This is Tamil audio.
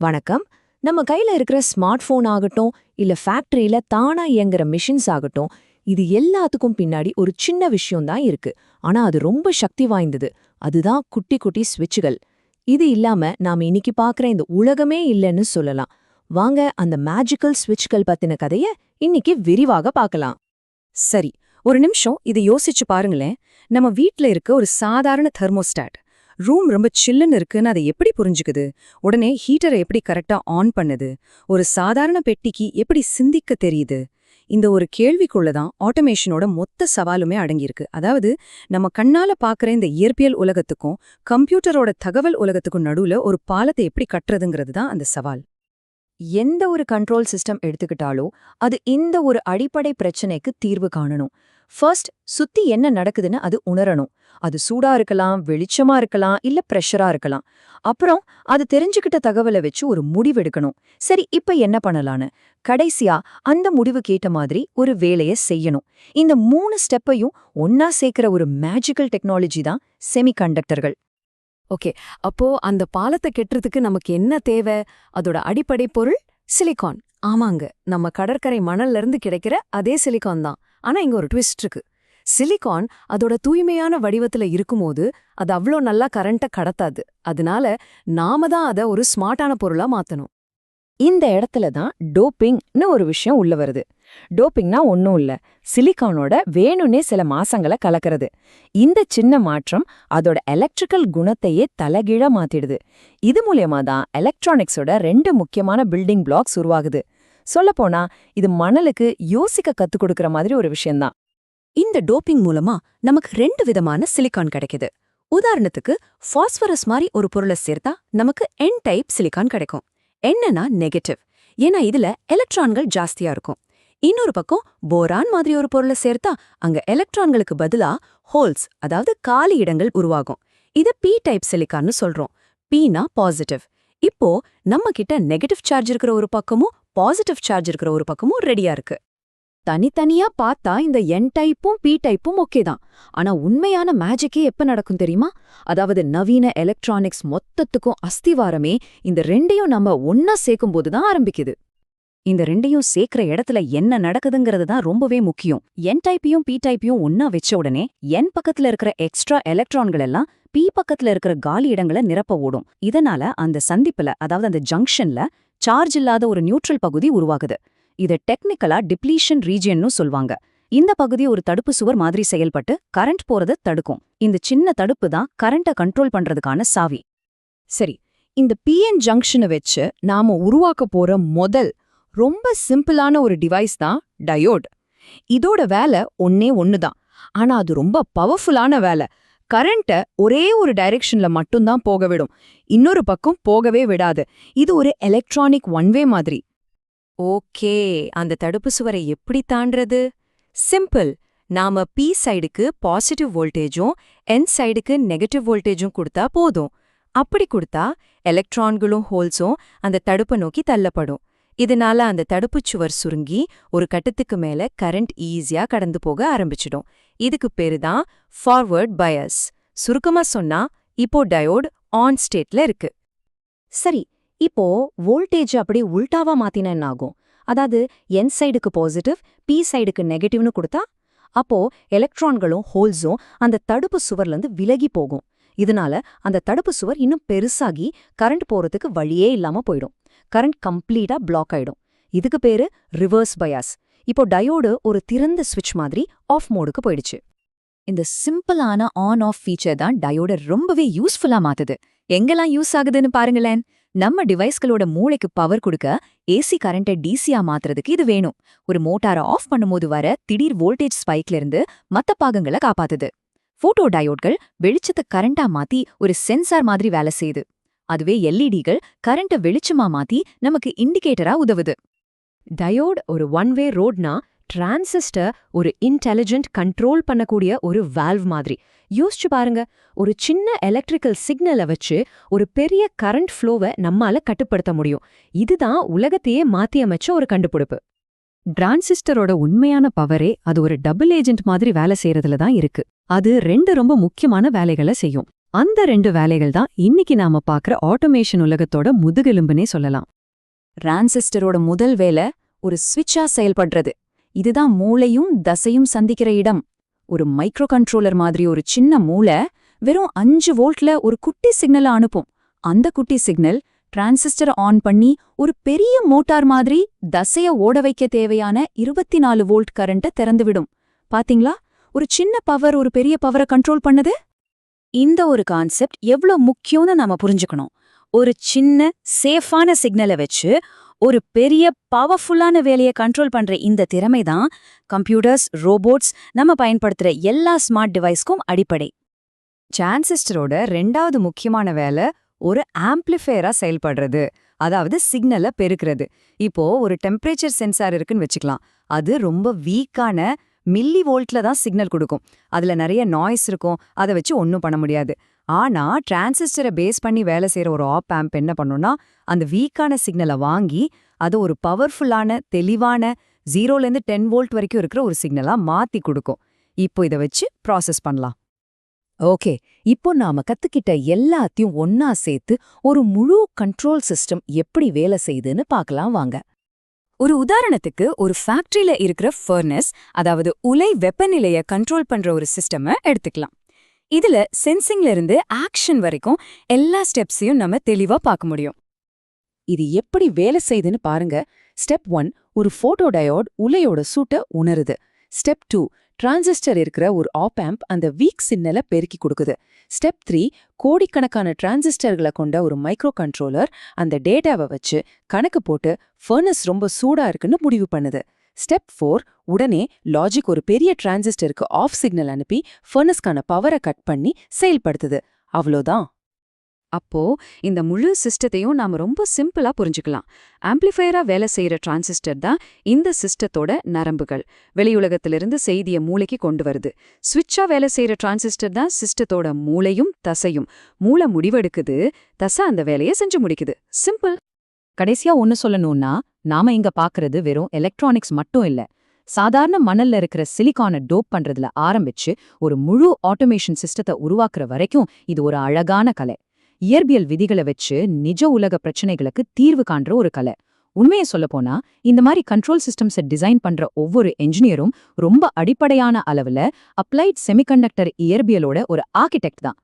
வணக்கம். நம்ம கையில இருக்கிற ஸ்மார்ட் ஃபோன் ஆகட்டும் இல்ல ஃபேக்ட்ரியில் தானா இயங்குற மிஷின்ஸ் ஆகட்டும் இது எல்லாத்துக்கும் பின்னாடி ஒரு சின்ன விஷயம் தான் இருக்கு. ஆனா அது ரொம்ப சக்தி வாய்ந்தது. அதுதான் குட்டி குட்டி ஸ்விட்சுகள். இது இல்லாம நாம இன்னைக்கு பார்க்குற இந்த உலகமே இல்லைன்னு சொல்லலாம். வாங்க அந்த மேஜிக்கல் ஸ்விட்ச்கள் பத்தின கதைய இன்னைக்கு விரிவாக பார்க்கலாம் சரி ஒரு நிமிஷம் இதை யோசிச்சு பாருங்களேன். நம்ம வீட்ல இருக்க ஒரு சாதாரண தெர்மோஸ்டாட். ரூம் ரொம்ப சில்லுன்னு இருக்குன்னு அதை எப்படி புரிஞ்சுக்குது? உடனே ஹீட்டரை எப்படி கரெக்டா ஆன் பண்ணுது? ஒரு சாதாரண பெட்டிக்கு எப்படி சிந்திக்க தெரியுது? இந்த ஒரு கேள்விக்குள்ள தான் ஆட்டோமேஷனோட மொத்த சவாலுமே அடங்கியிருக்கு. அதாவது நம்ம கண்ணால பாக்குற இந்த இயற்பியல் உலகத்துக்கும் கம்ப்யூட்டரோட தகவல் உலகத்துக்கும் நடுவுல ஒரு பாலத்தை எப்படி கட்டுறதுங்கிறது தான் அந்த சவால். எந்த ஒரு கண்ட்ரோல் சிஸ்டம் எடுத்துக்கிட்டாலோ அது இந்த ஒரு அடிப்படை பிரச்சனைக்கு தீர்வு காணணும். ஃபர்ஸ்ட் சுத்தி என்ன நடக்குதுன்னு அது உணரணும். அது சூடா இருக்கலாம் வெளிச்சமா இருக்கலாம் இல்ல பிரஷரா இருக்கலாம். அப்புறம் அது தெரிஞ்சுக்கிட்ட தகவலை வச்சு ஒரு முடிவெடுக்கணும் சரி இப்ப என்ன பண்ணலான்னு? கடைசியா அந்த முடிவு கேட்ட மாதிரி ஒரு வேலைய செய்யணும். இந்த மூணு ஸ்டெப்பையும் ஒன்னா சேர்க்கிற ஒரு மேஜிக்கல் டெக்னாலஜி தான் செமிகண்டக்டர்கள் ஓகே அப்போ அந்த பாலத்தை கெட்டுறதுக்கு நமக்கு என்ன தேவை? அதோட அடிப்படை பொருள் சிலிகான் ஆமாங்க நம்ம கடற்கரை மணல்ல இருந்து கிடைக்கிற அதே சிலிகான் தான். ஆனா இங்க ஒரு ட்விஸ்ட் இருக்கு. சிலிகான் அதோட தூய்மையான வடிவத்துல இருக்கும்போது அது அவ்ளோ நல்லா கரண்ட்டை கடத்தாது. அதனால நாம தான் அதை ஒரு ஸ்மார்ட்டான பொருளா மாத்தணும். இந்த இடத்துல தான் டோப்பிங்னு ஒரு விஷயம் உள்ள வருது. டோப்பிங்னா ஒன்றும் இல்ல. சிலிக்கானோட வேணும்னே சில மாசங்களை கலக்கிறது. இந்த சின்ன மாற்றம் அதோட எலக்ட்ரிக்கல் குணத்தையே தலகீழா மாத்திடுது. இது மூலியமா தான் எலக்ட்ரானிக்ஸோட ரெண்டு முக்கியமான பில்டிங் பிளாக்ஸ் உருவாகுது. சொல்லப்போனா இது மணலுக்கு யோசிக்க கத்துக் கொடுக்கற மாதிரி ஒரு விஷயம்தான் இந்த டோப்பிங் மூலமா நமக்கு ரெண்டு விதமான சிலிகான் கிடைக்குது. உதாரணத்துக்கு பாஸ்பரஸ் மாதிரி ஒரு பொருளை சேர்த்தா நமக்கு என் டைப் சிலிகான் கிடைக்கும். என்னன்னா நெகட்டிவ் ஏன்னா இதுல எலக்ட்ரான்கள் ஜாஸ்தியா இருக்கும். இன்னொரு பக்கம் போரான் மாதிரி ஒரு பொருளை சேர்த்தா அங்க எலக்ட்ரான்களுக்கு பதிலா ஹோல்ஸ் அதாவது காலி இடங்கள் உருவாகும். இத பி டைப் சிலிக்கான்னு சொல்றோம். பீனா பாசிட்டிவ் இப்போ நம்ம கிட்ட நெகட்டிவ் சார்ஜ் இருக்கிற ஒரு பக்கமும் பாசிட்டிவ் சார்ஜ் இருக்கிற ஒரு பக்கமும் ரெடியா இருக்கு. தனித்தனியா பார்த்தா இந்த என் டைப்பும் பி டைப்பும் ஓகே தான். ஆனா உண்மையான மேஜிக்கே எப்ப நடக்கும் தெரியுமா? அதாவது நவீன எலக்ட்ரானிக்ஸ் மொத்தத்துக்கும் அஸ்திவாரமே இந்த ரெண்டையும் நம்ம ஒன்னா சேர்க்கும் தான் ஆரம்பிக்குது. இந்த ரெண்டையும் சேர்க்கிற இடத்துல என்ன நடக்குதுங்கிறது தான் ரொம்பவே முக்கியம். என் டைப்பையும் பி டைப்பையும் ஒன்னா வச்ச உடனே என் பக்கத்துல இருக்கிற எக்ஸ்ட்ரா எலக்ட்ரான்கள் எல்லாம் பி பக்கத்துல இருக்கிற காலி இடங்களை நிரப்ப ஓடும். இதனால அந்த சந்திப்புல அதாவது அந்த ஜங்ஷன்ல சார்ஜ் இல்லாத ஒரு நியூட்ரல் பகுதி உருவாகுது. இத டெக்னிக்கலா டிப்ளீஷன் ரீஜியன்னு சொல்வாங்க. இந்த பகுதி ஒரு தடுப்பு சுவர் மாதிரி செயல்பட்டு கரண்ட் போறத தடுக்கும். இந்த சின்ன தடுப்பு தான் கரண்ட்டை கண்ட்ரோல் பண்றதுக்கான சாவி. சரி இந்த பிஎன் ஜங்ஷனை வச்சு நாம உருவாக்க போற முதல் ரொம்ப சிம்பிளான ஒரு டிவைஸ் தான் டயோட் இதோட வேலை ஒன்னே ஒன்னு தான் ஆனா அது ரொம்ப பவர்ஃபுல்லான வேலை. கரண்ட்டை ஒரே ஒரு டைரக்ஷன்ல மட்டும்தான் போக விடும். இன்னொரு பக்கம் போகவே விடாது. இது ஒரு எலக்ட்ரானிக் ஒன்வே மாதிரி. ஓகே. அந்த தடுப்பு சுவரை எப்படி தாண்டறது? சிம்பிள் நாம பி சைடுக்கு பாசிட்டிவ் வோல்டேஜும் என் சைடுக்கு நெகட்டிவ் வோல்டேஜும் கொடுத்தா போதும். அப்படி கொடுத்தா எலக்ட்ரான்களும் ஹோல்ஸும் அந்த தடுப்பை நோக்கி தள்ளப்படும். இதனால அந்த தடுப்புச் சுவர் சுருங்கி ஒரு கட்டத்துக்கு மேல கரண்ட் ஈஸியா கடந்து போக ஆரம்பிச்சிடும். இதுக்கு பேரு தான் ஃபார்வர்ட் பயஸ் சுருக்கமா சொன்னா இப்போ டயோடு ஆன் ஸ்டேட்ல இருக்கு. சரி இப்போ வோல்டேஜ் அப்படி உல்டாவா மாத்தினா என்ன ஆகும் அதாவது என் சைடுக்கு பாசிட்டிவ் பி சைடுக்கு நெகட்டிவ்னு கொடுத்தா அப்போ எலக்ட்ரான்களும் ஹோல்ஸும் அந்த தடுப்பு சுவர்ல இருந்து விலகி போகும். இதனால அந்த தடுப்பு சுவர் இன்னும் பெருசாகி கரண்ட் போறதுக்கு வழியே இல்லாம போயிடும். கரண்ட் கம்ப்ளீட்டா பிளாக் ஆயிடும். இதுக்கு பேரு ரிவர்ஸ் பயாஸ் இப்போ டயோடு ஒரு திறந்த ஸ்விட்ச் மாதிரி ஆஃப் மோடுக்கு போயிடுச்சு. இந்த சிம்பிளான ஆன் ஆஃப் ஃபீச்சர் தான் டயோட ரொம்பவே யூஸ்ஃபுல்லா மாத்துது. எங்கெல்லாம் யூஸ் ஆகுதுன்னு பாருங்களேன். நம்ம டிவைஸ்களோட மூளைக்கு பவர் கொடுக்க ஏசி கரண்ட்டை டிசியா மாத்துறதுக்கு இது வேணும். ஒரு மோட்டாரை ஆஃப் பண்ணும்போது வர திடீர் வோல்டேஜ் ஸ்பைக்ல இருந்து மத்த பாகங்களை காப்பாத்துது. போட்டோ டயோட்கள் வெளிச்சத்தை கரண்டா மாத்தி ஒரு சென்சார் மாதிரி வேலை செய்யுது. அதுவே எல்இடிகள் கரண்ட்டை வெளிச்சமா மாத்தி நமக்கு இண்டிகேட்டரா உதவுது. டயோட் ஒரு ஒன் வே ரோட்னா டிரான்சிஸ்டர் ஒரு இன்டெலிஜென்ட் கண்ட்ரோல் பண்ணக்கூடிய ஒரு வால்வ் மாதிரி. யோசிச்சு பாருங்க ஒரு சின்ன எலக்ட்ரிக்கல் சிக்னலை வச்சு ஒரு பெரிய கரண்ட் ஃப்ளோவை நம்மால கட்டுப்படுத்த முடியும். இதுதான் உலகத்தையே மாத்தி அமைச்ச ஒரு கண்டுபிடிப்பு. டிரான்சிஸ்டரோட உண்மையான பவரே அது ஒரு டபுள் ஏஜென்ட் மாதிரி வேலை செய்யறதுல தான் இருக்கு. அது ரெண்டு ரொம்ப முக்கியமான வேலைகளை செய்யும். அந்த ரெண்டு வேலைகள் தான் இன்னைக்கு நாம பாக்குற ஆட்டோமேஷன் உலகத்தோட முதுகெலும்புனே சொல்லலாம். ரான்சிஸ்டரோட முதல் வேலை ஒரு ஸ்விட்சா செயல்படுறது. இதுதான் மூளையும் தசையும் சந்திக்கிற இடம். ஒரு மைக்ரோ கண்ட்ரோலர் மாதிரி ஒரு சின்ன மூளை வெறும் அஞ்சு வோல்ட்ல ஒரு குட்டி சிக்னலை அனுப்பும். அந்த குட்டி சிக்னல் டிரான்சிஸ்டரை ஆன் பண்ணி ஒரு பெரிய மோட்டார் மாதிரி தசைய ஓட வைக்க தேவையான இருபத்தி நாலு வோல்ட் கரண்ட்டை திறந்துவிடும். பாத்தீங்களா? ஒரு சின்ன பவர் ஒரு பெரிய பவரை கண்ட்ரோல் பண்ணுது. இந்த ஒரு கான்செப்ட் எவ்ளோ முக்கியம்னு நாம புரிஞ்சுக்கணும். ஒரு சின்ன சேஃபான சிக்னலை வச்சு ஒரு பெரிய பவர்ஃபுல்லான வேலையை கண்ட்ரோல் பண்ற இந்த திறமை தான் கம்ப்யூட்டர்ஸ் ரோபோட்ஸ் நம்ம பயன்படுத்துற எல்லா ஸ்மார்ட் டிவைஸ்க்கும் அடிப்படை. டிரான்சிஸ்டரோட ரெண்டாவது முக்கியமான வேலை ஒரு ஆம்ப்ளிஃபையரா செயல்படுறது அதாவது சிக்னலை பெருக்கிறது. இப்போ ஒரு டெம்பரேச்சர் சென்சார் இருக்குன்னு வச்சுக்கலாம். அது ரொம்ப வீக்கான மில்லி வோல்ட்ல தான் சிக்னல் கொடுக்கும். அதுல நிறைய நாய்ஸ் இருக்கும். அதை வச்சு ஒன்றும் பண்ண முடியாது. ஆனா டிரான்சிஸ்டரை பேஸ் பண்ணி வேலை செய்யற ஒரு ஆப் ஆம்ப் என்ன பண்ணும்னா அந்த வீக்கான சிக்னலை வாங்கி அது ஒரு பவர்ஃபுல்லான தெளிவான ஜீரோலேருந்து டென் வோல்ட் வரைக்கும் இருக்கிற ஒரு சிக்னலா மாத்தி கொடுக்கும். இப்போ இதை வச்சு ப்ராசஸ் பண்ணலாம். ஓகே. இப்போ நாம கத்துக்கிட்ட எல்லாத்தையும் ஒன்னா சேர்த்து ஒரு முழு கண்ட்ரோல் சிஸ்டம் எப்படி வேலை செய்யுதுன்னு பார்க்கலாம் வாங்க. ஒரு உதாரணத்துக்கு ஒரு ஃபேக்டரியில இருக்கிற ஃபர்னஸ் அதாவது உலை வெப்பநிலைய கண்ட்ரோல் பண்ற ஒரு சிஸ்டம எடுத்துக்கலாம். இதுல சென்சிங்ல இருந்து ஆக்ஷன் வரைக்கும் எல்லா ஸ்டெப்ஸையும் நம்ம தெளிவா பார்க்க முடியும். இது எப்படி வேலை செய்யுதுன்னு பாருங்க. ஸ்டெப் ஒன் ஒரு போட்டோ டயோட் உலையோட சூட்டை உணருது. ஸ்டெப் டூ டிரான்சிஸ்டர் இருக்கிற ஒரு ஆப்ஆம்ப் அந்த வீக் சிக்னலை பெருக்கி கொடுக்குது. ஸ்டெப் த்ரீ கோடிக்கணக்கான டிரான்சிஸ்டர்களை கொண்ட ஒரு மைக்ரோ கண்ட்ரோலர் அந்த டேட்டாவை வச்சு கணக்கு போட்டு ஃபர்னஸ் ரொம்ப சூடா இருக்குன்னு முடிவு பண்ணுது. ஸ்டெப் ஃபோர் உடனே லாஜிக் ஒரு பெரிய டிரான்சிஸ்டருக்கு ஆஃப் சிக்னல் அனுப்பி ஃபர்னஸ்க்கான பவரை கட் பண்ணி செயல்படுத்துது. அவ்வளோதான். அப்போ இந்த முழு சிஸ்டத்தையும் நாம ரொம்ப சிம்பிளா புரிஞ்சுக்கலாம். ஆம்ப்ளிஃபையரா வேலை செய்யற டிரான்சிஸ்டர் தான் இந்த சிஸ்டத்தோட நரம்புகள். வெளியுலகத்திலிருந்து செய்திய மூளைக்கு கொண்டு வருது. சுவிட்சா வேலை செய்யற டிரான்சிஸ்டர் தான் சிஸ்டத்தோட மூளையும் தசையும். மூளை முடிவெடுக்குது தசை அந்த வேலையை செஞ்சு முடிக்குது. சிம்பிள் கடைசியா ஒன்னு சொல்லணும்னா நாம இங்க பாக்குறது வெறும் எலக்ட்ரானிக்ஸ் மட்டும் இல்ல. சாதாரண மணல்ல இருக்கிற சிலிகானை டோப் பண்றதுல ஆரம்பிச்சு ஒரு முழு ஆட்டோமேஷன் சிஸ்டத்தை உருவாக்குற வரைக்கும் இது ஒரு அழகான கலை. இயற்பியல் விதிகளை வச்சு நிஜ உலக பிரச்சனைகளுக்கு தீர்வு காண்ற ஒரு கலை. உண்மையை சொல்லப்போனா இந்த மாதிரி கண்ட்ரோல் சிஸ்டம்ஸை டிசைன் பண்ற ஒவ்வொரு என்ஜினியரும் ரொம்ப அடிப்படையான அளவுல அப்ளைட் செமிகண்டக்டர் இயற்பியலோட ஒரு ஆர்கிடெக்ட் தான்.